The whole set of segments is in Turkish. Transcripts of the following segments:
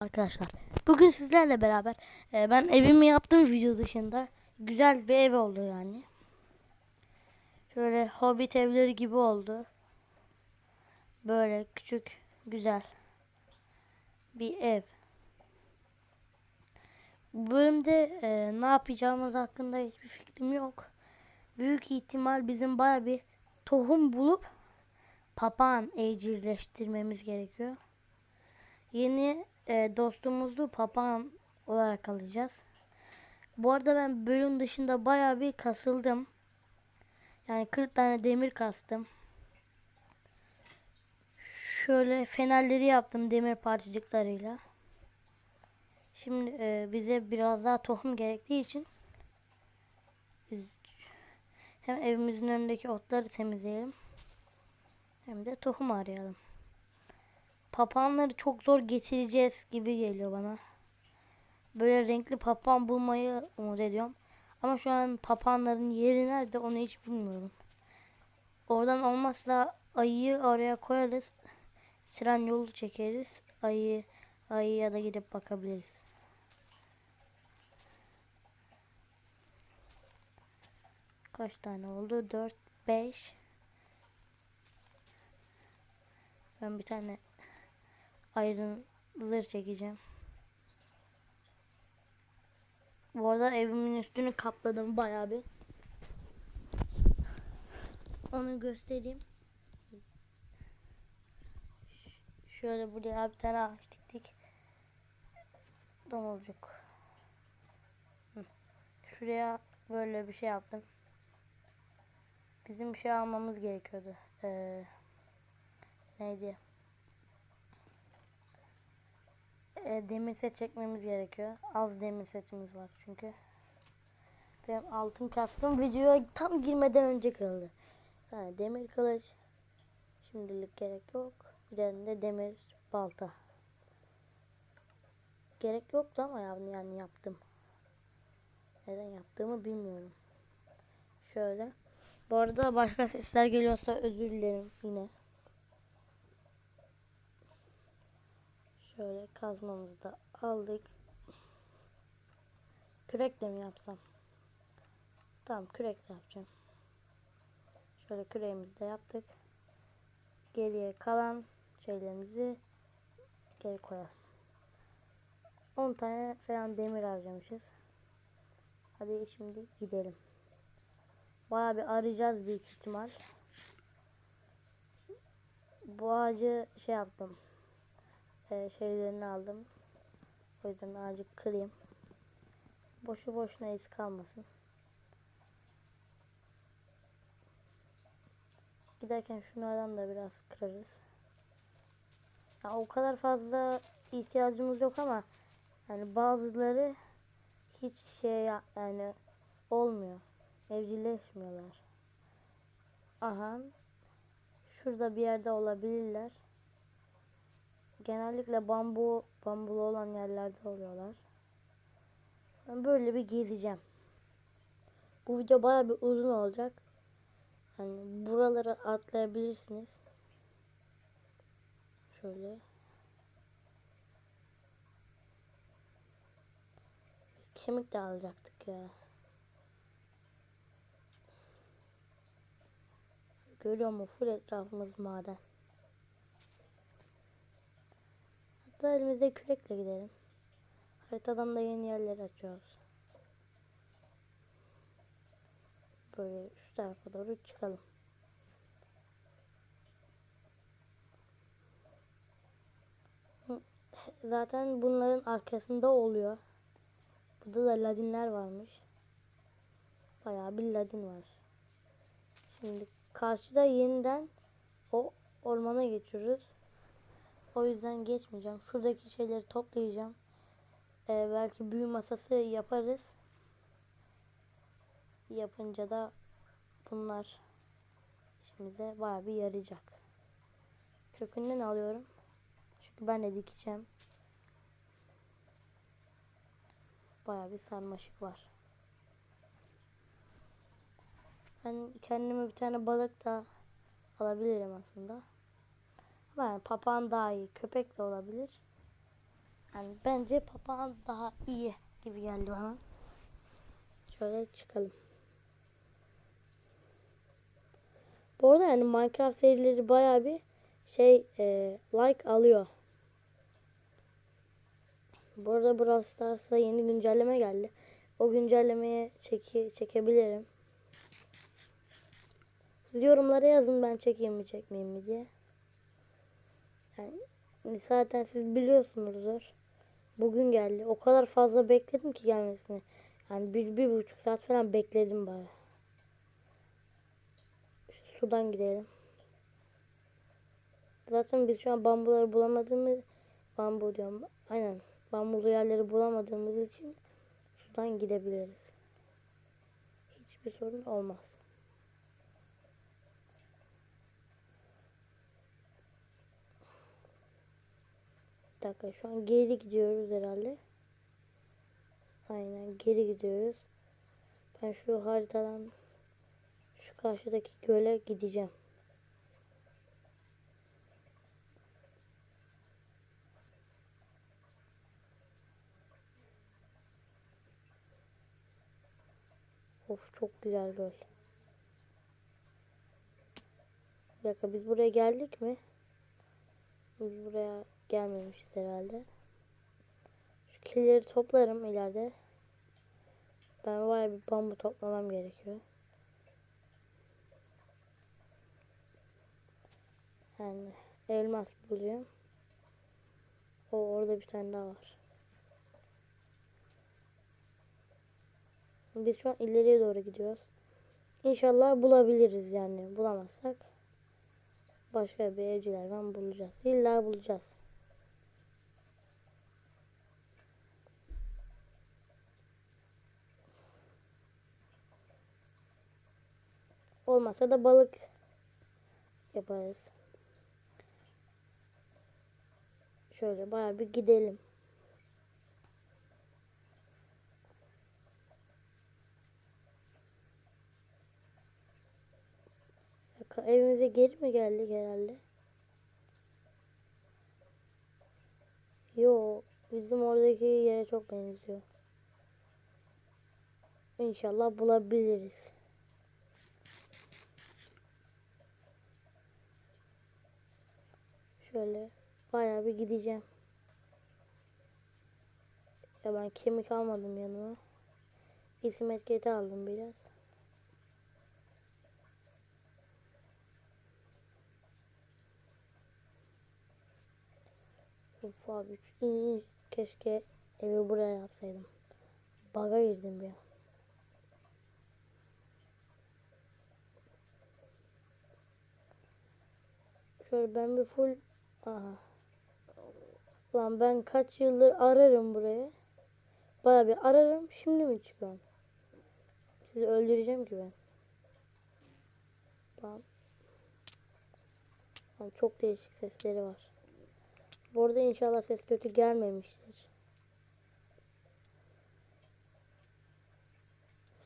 Arkadaşlar bugün sizlerle beraber e, ben evimi yaptım video dışında güzel bir ev oldu yani. Şöyle hobbit evleri gibi oldu. Böyle küçük güzel bir ev. Bu bölümde e, ne yapacağımız hakkında hiçbir fikrim yok. Büyük ihtimal bizim baya bir tohum bulup papağan evcilleştirmemiz gerekiyor. Yeni e, dostumuzu papağan olarak alacağız. Bu arada ben bölüm dışında baya bir kasıldım. Yani 40 tane demir kastım. Şöyle fenerleri yaptım demir parçacıklarıyla. Şimdi e, bize biraz daha tohum gerektiği için biz hem evimizin önündeki otları temizleyelim hem de tohum arayalım. Papağanları çok zor getireceğiz gibi geliyor bana. Böyle renkli papağan bulmayı umut ediyorum. Ama şu an papağanların yeri nerede onu hiç bilmiyorum. Oradan olmazsa ayıyı oraya koyarız. Tren yolu çekeriz. Ayı ayıya da gidip bakabiliriz. Kaç tane oldu? 4 5 Ben bir tane ayrıntıları çekeceğim. Bu arada evimin üstünü kapladım bayağı bir. Onu göstereyim. Şöyle buraya bir tane ağaç diktik. Domuzcuk. Şuraya böyle bir şey yaptım. Bizim bir şey almamız gerekiyordu. Ee, neydi? E, demir set çekmemiz gerekiyor. Az demir setimiz var çünkü. Benim altın kastım videoya tam girmeden önce kırıldı. Yani demir kılıç. Şimdilik gerek yok. Bir tane de demir balta. Gerek yoktu ama yani yaptım. Neden yaptığımı bilmiyorum. Şöyle. Bu arada başka sesler geliyorsa özür dilerim yine. Şöyle kazmamızı da aldık. Kürekle mi yapsam? Tamam kürekle yapacağım. Şöyle küreğimizi de yaptık. Geriye kalan şeylerimizi geri koyalım. 10 tane falan demir harcamışız. Hadi şimdi gidelim. Bayağı bir arayacağız büyük ihtimal. Bu ağacı şey yaptım e, şeylerini aldım. O yüzden ağacı kırayım. Boşu boşuna iz kalmasın. Giderken şunlardan da biraz kırarız. Ya, o kadar fazla ihtiyacımız yok ama yani bazıları hiç şey ya- yani olmuyor. Evcilleşmiyorlar. Aha. Şurada bir yerde olabilirler genellikle bambu bambulu olan yerlerde oluyorlar. Ben böyle bir gezeceğim. Bu video baya bir uzun olacak. Hani buraları atlayabilirsiniz. Şöyle. Kemik de alacaktık ya. Görüyor musun? Full etrafımız maden. Hatta elimizde kürekle gidelim. Haritadan da yeni yerler açıyoruz. Böyle şu tarafa doğru çıkalım. Zaten bunların arkasında oluyor. Burada da ladinler varmış. Bayağı bir ladin var. Şimdi karşıda yeniden o ormana geçiyoruz. O yüzden geçmeyeceğim. Şuradaki şeyleri toplayacağım. Ee, belki büyü masası yaparız. Yapınca da bunlar işimize bayağı bir yarayacak. Kökünden alıyorum. Çünkü ben de dikeceğim. Bayağı bir sarmaşık var. Ben kendime bir tane balık da alabilirim aslında. Yani papağan daha iyi. Köpek de olabilir. Yani bence papağan daha iyi gibi geldi bana. Şöyle çıkalım. Bu arada yani Minecraft serileri bayağı bir şey e, like alıyor. Bu arada Brawl Stars'a yeni güncelleme geldi. O güncellemeye çeki, çekebilirim. Siz yorumlara yazın ben çekeyim mi çekmeyeyim mi diye. Yani zaten siz biliyorsunuzdur. Bugün geldi. O kadar fazla bekledim ki gelmesini. Yani bir, bir buçuk saat falan bekledim baya. Şu sudan gidelim. Zaten biz şu an bambuları bulamadığımız bambu diyorum. Aynen. Bambulu yerleri bulamadığımız için sudan gidebiliriz. Hiçbir sorun olmaz. Bir dakika şu an geri gidiyoruz herhalde. Aynen geri gidiyoruz. Ben şu haritadan şu karşıdaki göle gideceğim. Of çok güzel göl. Bir dakika biz buraya geldik mi? Biz buraya gelmemişiz herhalde. Şu killeri toplarım ileride. Ben bayağı bir bambu toplamam gerekiyor. Yani elmas buluyorum. O orada bir tane daha var. Biz şu an ileriye doğru gidiyoruz. İnşallah bulabiliriz yani. Bulamazsak başka bir evcilerden bulacağız. İlla bulacağız. Olmasa da balık yaparız. Şöyle bayağı bir gidelim. Evimize geri mi geldik herhalde? Yo, bizim oradaki yere çok benziyor. İnşallah bulabiliriz. Şöyle bayağı bir gideceğim. Ya ben kemik almadım yanıma. İsim etiketi aldım biraz. Uf abi keşke evi buraya yapsaydım. Baga girdim bir an. Şöyle ben bir full aha. Lan ben kaç yıldır ararım burayı. Baya bir ararım. Şimdi mi çıkıyorum? Sizi öldüreceğim ki ben. Lan. Lan çok değişik sesleri var. Bu arada inşallah ses kötü gelmemiştir.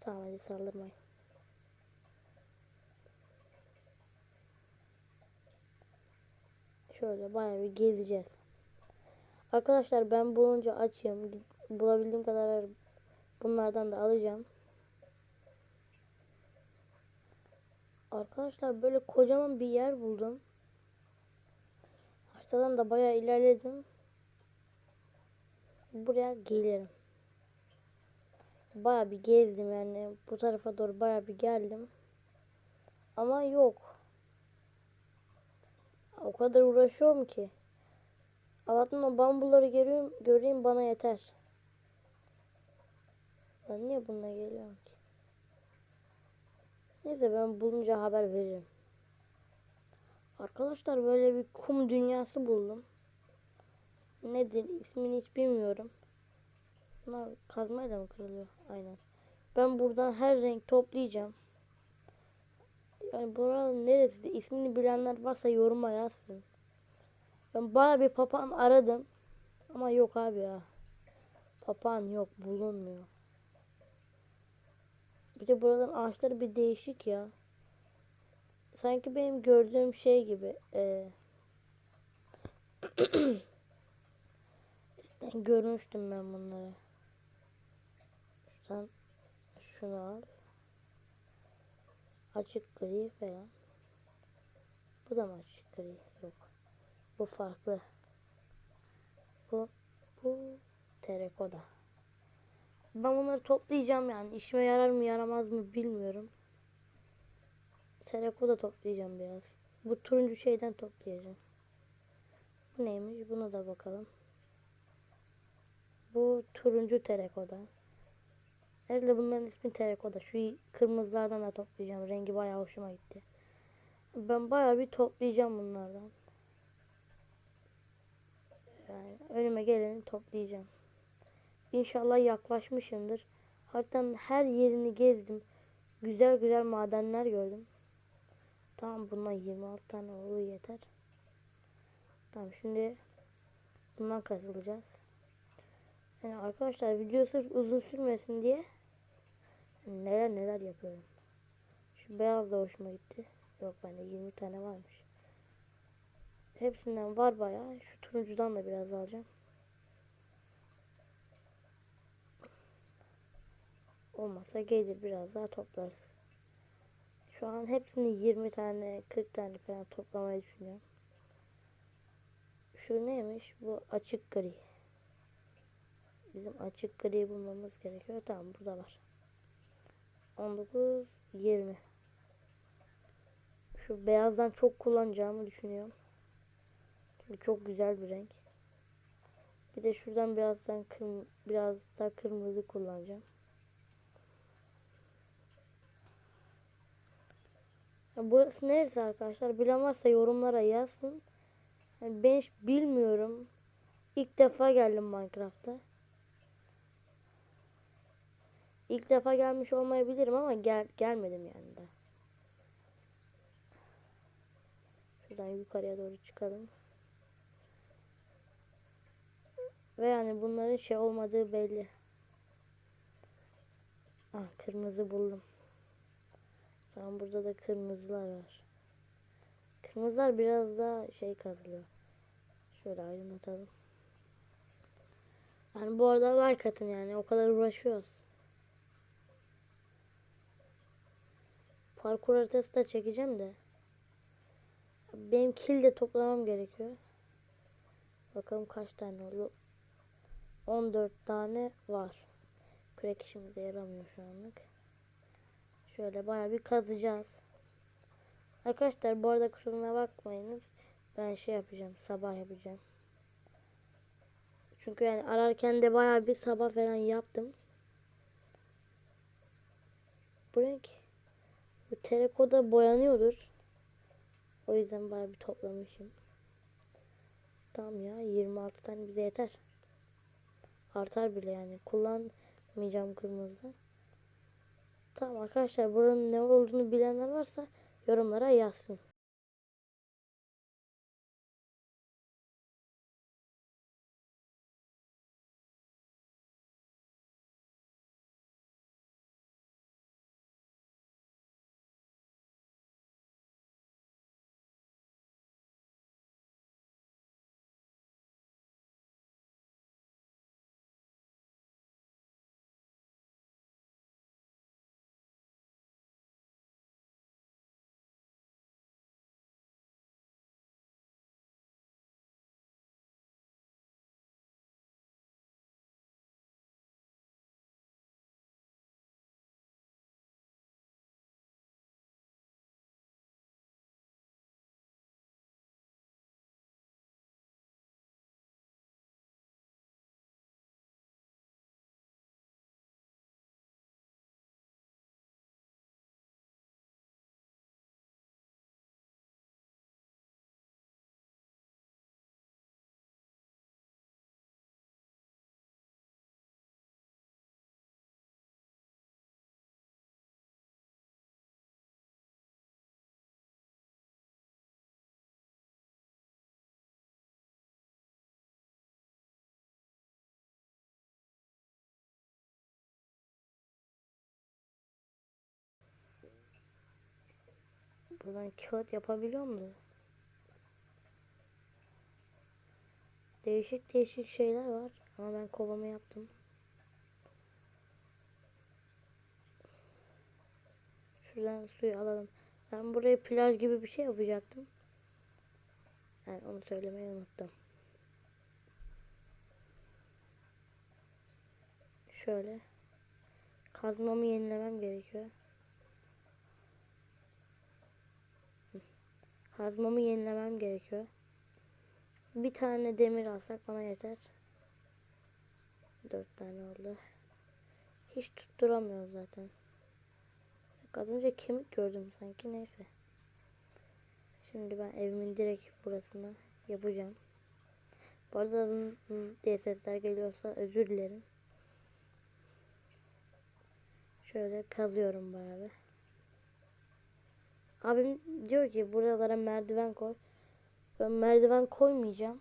Tamam hadi saldırmayın. Şöyle bayağı bir gezeceğiz. Arkadaşlar ben bulunca açayım. Bulabildiğim kadar bunlardan da alacağım. Arkadaşlar böyle kocaman bir yer buldum. Haritadan da bayağı ilerledim. Buraya gelirim. Bayağı bir gezdim yani bu tarafa doğru bayağı bir geldim. Ama yok. O kadar uğraşıyorum ki. Allah'tan o bambuları göreyim, göreyim bana yeter. Ben niye bununla geliyorum ki? Neyse ben bulunca haber veririm. Arkadaşlar böyle bir kum dünyası buldum. Nedir ismini hiç bilmiyorum. Bunlar kazmayla mı kırılıyor? Aynen. Ben buradan her renk toplayacağım. Yani buranın neresi ismini bilenler varsa yoruma yazsın. Ben baya bir papağan aradım. Ama yok abi ya. Papağan yok bulunmuyor. Bir de buraların ağaçları bir değişik ya. Sanki benim gördüğüm şey gibi. Ee, görmüştüm ben bunları. Şuradan şunu al. Açık gri falan. Bu da mı açık gri? Yok. Bu farklı. Bu bu terekoda. Ben bunları toplayacağım yani. İşime yarar mı yaramaz mı bilmiyorum. Terekoda toplayacağım biraz. Bu turuncu şeyden toplayacağım. Bu neymiş? Buna da bakalım. Bu turuncu terekoda. Herhalde bunların ismi terekoda. Şu kırmızılardan da toplayacağım. Rengi bayağı hoşuma gitti. Ben bayağı bir toplayacağım bunlardan. Yani önüme geleni toplayacağım. İnşallah yaklaşmışımdır. Haritanın her yerini gezdim. Güzel güzel madenler gördüm. Tamam bundan 26 tane olur yeter. Tamam şimdi bundan kazılacağız. Yani arkadaşlar video sırf uzun sürmesin diye neler neler yapıyorum. Şu beyaz da hoşuma gitti. Yok bende 20 tane varmış. Hepsinden var bayağı. Şu turuncudan da biraz alacağım. Olmazsa gelir biraz daha toplarız. Şu an hepsini 20 tane 40 tane falan toplamayı düşünüyorum. Şu neymiş? Bu açık gri. Bizim açık gri bulmamız gerekiyor. Tamam burada var. 19 20 Şu beyazdan çok kullanacağımı düşünüyorum. Çünkü çok güzel bir renk. Bir de şuradan birazdan kırm biraz daha kırmızı kullanacağım. Burası neresi arkadaşlar? Bilen varsa yorumlara yazsın. Yani ben hiç bilmiyorum. İlk defa geldim Minecraft'a. İlk defa gelmiş olmayabilirim ama gel gelmedim yani da. Şuradan yukarıya doğru çıkalım. Ve yani bunların şey olmadığı belli. Ah kırmızı buldum. Tamam burada da kırmızılar var. Kırmızılar biraz daha şey kazılıyor. Şöyle aydınlatalım. Yani bu arada like atın yani o kadar uğraşıyoruz. Parkur haritası da çekeceğim de. Benim kill de toplamam gerekiyor. Bakalım kaç tane oldu. 14 tane var. Kürek işimize yaramıyor şu anlık. Şöyle baya bir kazacağız. Arkadaşlar bu arada kusuruna bakmayınız. Ben şey yapacağım. Sabah yapacağım. Çünkü yani ararken de baya bir sabah falan yaptım. Bu bu terakoda boyanıyordur. O yüzden baya bir toplamışım. Tamam ya 26 tane bize yeter. Artar bile yani. Kullanmayacağım kırmızı. Tamam arkadaşlar buranın ne olduğunu bilenler varsa yorumlara yazsın. Buradan kağıt yapabiliyor mu? Değişik değişik şeyler var. Ama ben kovamı yaptım. Şuradan suyu alalım. Ben buraya plaj gibi bir şey yapacaktım. Yani onu söylemeyi unuttum. Şöyle. Kazmamı yenilemem gerekiyor. Kazmamı yenilemem gerekiyor. Bir tane demir alsak bana yeter. Dört tane oldu. Hiç tutturamıyor zaten. Az önce kemik gördüm sanki neyse. Şimdi ben evimin direkt burasını yapacağım. Bu arada zız zız diye sesler geliyorsa özür dilerim. Şöyle kazıyorum bayağı. Abim diyor ki buralara merdiven koy. Ben merdiven koymayacağım.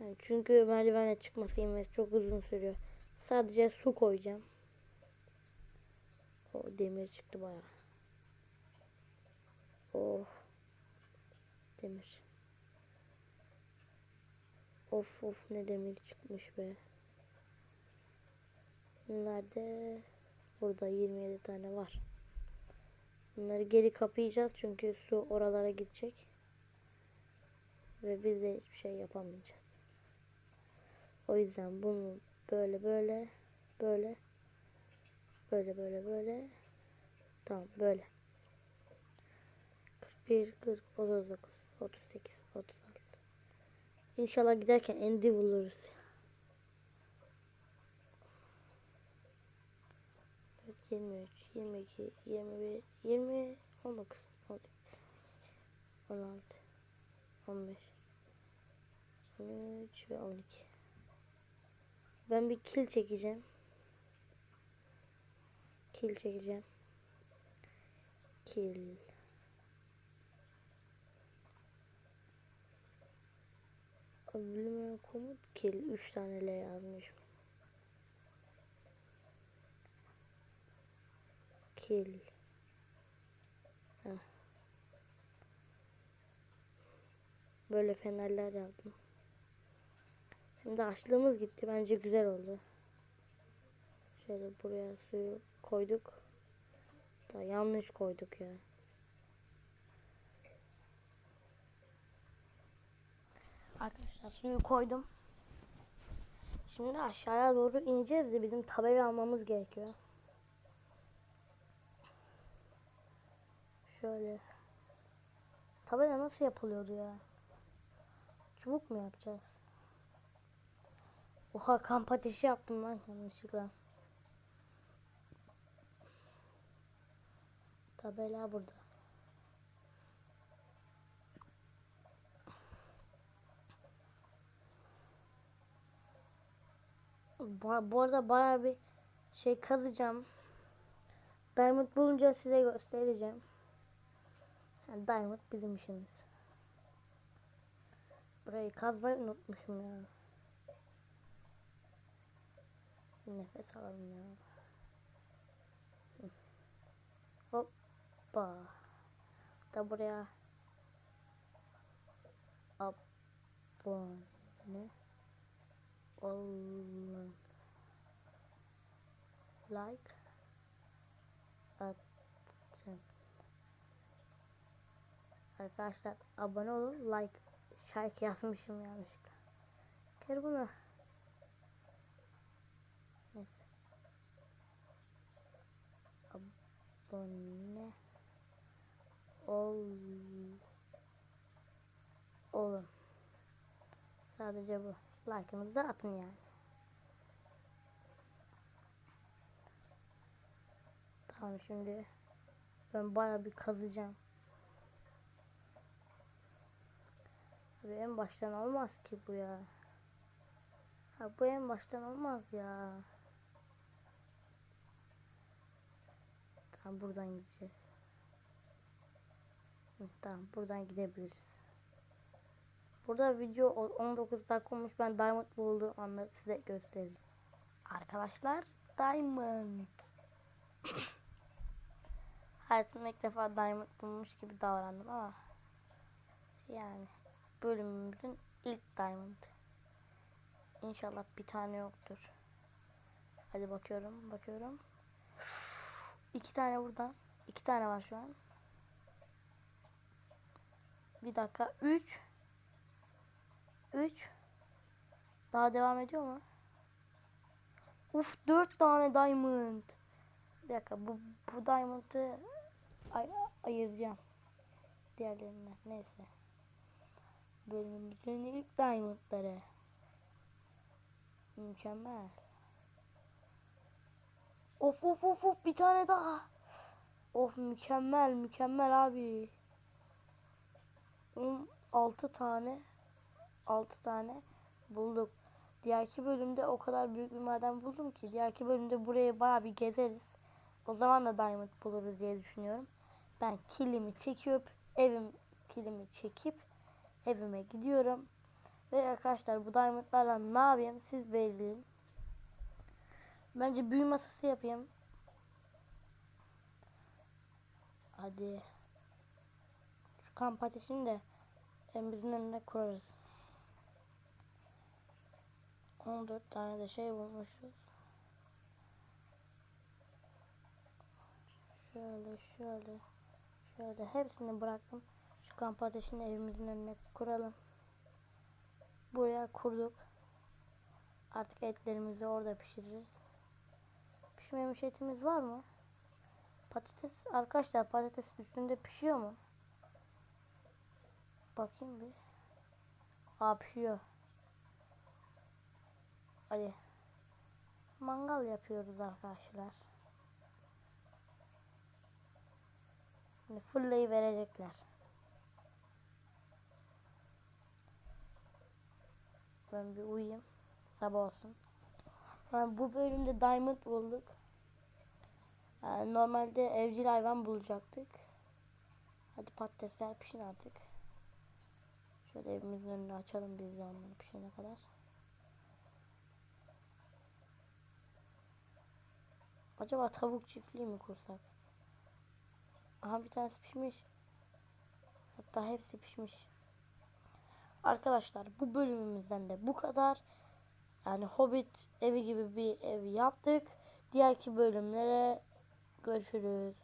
Yani çünkü merdivenle çıkması inmesi çok uzun sürüyor. Sadece su koyacağım. O demir çıktı bayağı. Oh. Demir. Of of ne demir çıkmış be. Nerede? Burada 27 tane var. Bunları geri kapayacağız çünkü su oralara gidecek. Ve biz de hiçbir şey yapamayacağız. O yüzden bunu böyle böyle böyle böyle böyle böyle tamam böyle 41 40 39 38 36 İnşallah giderken endi buluruz. 23 22 21 20 19 18 16 15 13 ve 12 ben bir kil çekeceğim. Kil çekeceğim. Kil. Bölüme komut kil. 3 tane L yazmış. Kil. Böyle fenerler yaptım. Şimdi açlığımız gitti. Bence güzel oldu. Şöyle buraya suyu koyduk. Da yanlış koyduk ya. Arkadaşlar suyu koydum. Şimdi aşağıya doğru ineceğiz de bizim tabela almamız gerekiyor. Şöyle. Tabela nasıl yapılıyordu ya? Çubuk mu yapacağız? Oha kamp ateşi yaptım lan yanlışlıkla. Tabela burada. Bu, bu arada baya bir şey kazacağım. Diamond bulunca size göstereceğim. Yani Diamond bizim işimiz. Burayı kazmayı unutmuşum ya. Nefes alalım ya. Hoppa. Da buraya abone olun. Like atın. Arkadaşlar abone olun. Like şarkı yazmışım yanlışlıkla. Gel bunu. Neyse. Abone ol olun. Sadece bu. Like'ınızı atın yani. Tamam şimdi ben baya bir kazacağım. Abi en baştan olmaz ki bu ya. Ha bu en baştan olmaz ya. Tamam buradan gideceğiz. Tamam buradan gidebiliriz. Burada video 19 dakika olmuş. Ben diamond bulduğum anları size göstereceğim. Arkadaşlar diamond. Hayatımda ilk defa diamond bulmuş gibi davrandım ama yani bölümümüzün ilk diamond. İnşallah bir tane yoktur. Hadi bakıyorum, bakıyorum. İki tane buradan. İki tane var şu an. Bir dakika. Üç. Üç. Daha devam ediyor mu? Uf dört tane diamond. Bir dakika bu, bu diamond'ı ay, ayıracağım. Diğerlerinden neyse. Bölümümüzün ilk diamondları. Mükemmel. Of of of of bir tane daha. Of mükemmel mükemmel abi. 6 tane 6 tane bulduk. Diğerki bölümde o kadar büyük bir maden buldum ki diğerki bölümde burayı bayağı bir gezeriz. O zaman da diamond buluruz diye düşünüyorum. Ben kilimi çekip evim kilimi çekip evime gidiyorum. Ve arkadaşlar bu diamondlarla ne yapayım siz belirleyin. Bence büyü masası yapayım. Hadi. Şu kamp ateşini de evimizin önüne kurarız. 14 tane de şey bulmuşuz. Şöyle şöyle şöyle hepsini bıraktım. Şu kamp ateşini evimizin önüne kuralım. Buraya kurduk. Artık etlerimizi orada pişiririz. Pişmemiş etimiz var mı? Patates arkadaşlar patates üstünde pişiyor mu? Bakayım bir. Aa pişiyor. Hadi. Mangal yapıyoruz arkadaşlar. Şimdi fırlayı verecekler. Ben bir uyuyayım. Sabah olsun. Yani bu bölümde diamond bulduk. Yani normalde evcil hayvan bulacaktık. Hadi patatesler pişin artık. Şöyle evimizin önünü açalım biz de onları pişene kadar. Acaba tavuk çiftliği mi kursak? Aha bir tanesi pişmiş. Hatta hepsi pişmiş. Arkadaşlar bu bölümümüzden de bu kadar. Yani Hobbit evi gibi bir ev yaptık. Diğerki bölümlere görüşürüz.